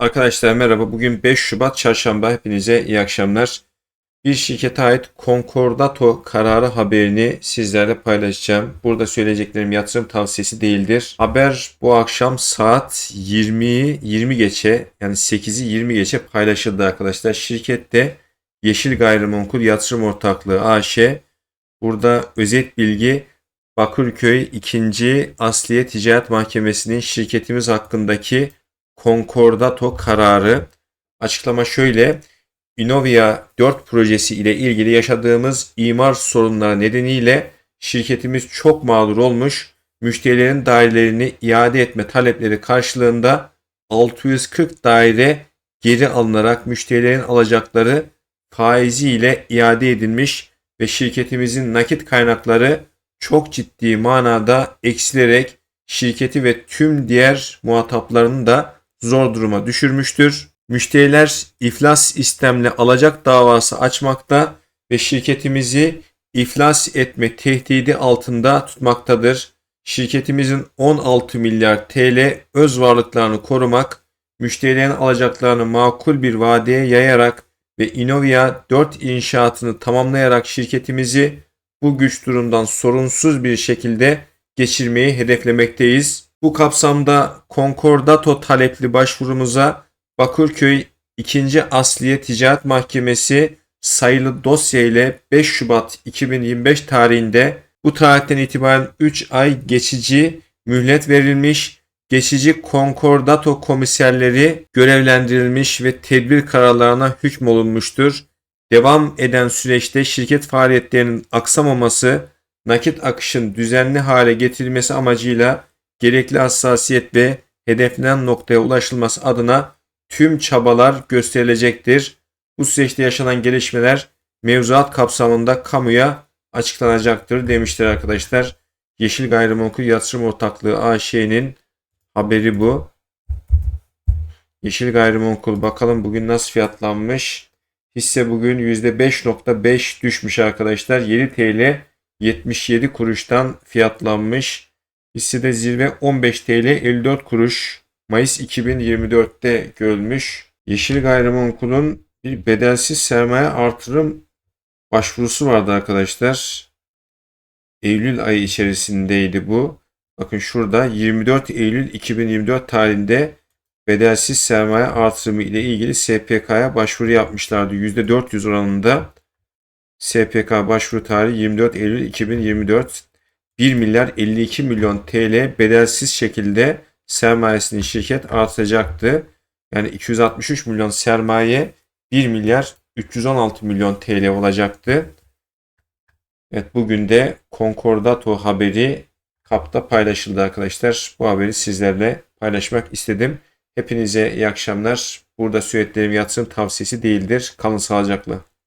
Arkadaşlar merhaba. Bugün 5 Şubat Çarşamba. Hepinize iyi akşamlar. Bir şirkete ait Concordato kararı haberini sizlerle paylaşacağım. Burada söyleyeceklerim yatırım tavsiyesi değildir. Haber bu akşam saat 20'yi 20 geçe yani 8'i 20 geçe paylaşıldı arkadaşlar. Şirkette Yeşil Gayrimenkul Yatırım Ortaklığı AŞ. Burada özet bilgi Bakırköy 2. Asliye Ticaret Mahkemesi'nin şirketimiz hakkındaki Concordato kararı. Açıklama şöyle. Innovia 4 projesi ile ilgili yaşadığımız imar sorunları nedeniyle şirketimiz çok mağdur olmuş. Müşterilerin dairelerini iade etme talepleri karşılığında 640 daire geri alınarak müşterilerin alacakları faiziyle iade edilmiş ve şirketimizin nakit kaynakları çok ciddi manada eksilerek şirketi ve tüm diğer muhataplarını da zor duruma düşürmüştür. Müşteriler iflas istemle alacak davası açmakta ve şirketimizi iflas etme tehdidi altında tutmaktadır. Şirketimizin 16 milyar TL öz varlıklarını korumak, müşterilerin alacaklarını makul bir vadeye yayarak ve Innovia 4 inşaatını tamamlayarak şirketimizi bu güç durumdan sorunsuz bir şekilde geçirmeyi hedeflemekteyiz. Bu kapsamda Concordato talepli başvurumuza Bakırköy 2. Asliye Ticaret Mahkemesi sayılı dosya ile 5 Şubat 2025 tarihinde bu tarihten itibaren 3 ay geçici mühlet verilmiş, geçici Concordato komiserleri görevlendirilmiş ve tedbir kararlarına hükmolunmuştur. Devam eden süreçte şirket faaliyetlerinin aksamaması, nakit akışın düzenli hale getirilmesi amacıyla gerekli hassasiyet ve hedeflenen noktaya ulaşılması adına tüm çabalar gösterilecektir. Bu süreçte yaşanan gelişmeler mevzuat kapsamında kamuya açıklanacaktır demiştir arkadaşlar. Yeşil Gayrimenkul Yatırım Ortaklığı AŞ'nin haberi bu. Yeşil Gayrimenkul bakalım bugün nasıl fiyatlanmış. Hisse bugün %5.5 düşmüş arkadaşlar. 7 TL 77 kuruştan fiyatlanmış. Hissede zirve 15 TL 54 kuruş. Mayıs 2024'te görülmüş. Yeşil Gayrimenkul'un bir bedelsiz sermaye artırım başvurusu vardı arkadaşlar. Eylül ayı içerisindeydi bu. Bakın şurada 24 Eylül 2024 tarihinde bedelsiz sermaye artırımı ile ilgili SPK'ya başvuru yapmışlardı. %400 oranında SPK başvuru tarihi 24 Eylül 2024 1 milyar 52 milyon TL bedelsiz şekilde sermayesini şirket artacaktı. Yani 263 milyon sermaye 1 milyar 316 milyon TL olacaktı. Evet bugün de Concordato haberi kapta paylaşıldı arkadaşlar. Bu haberi sizlerle paylaşmak istedim. Hepinize iyi akşamlar. Burada söylediklerim yatırım tavsiyesi değildir. Kalın sağlıcakla.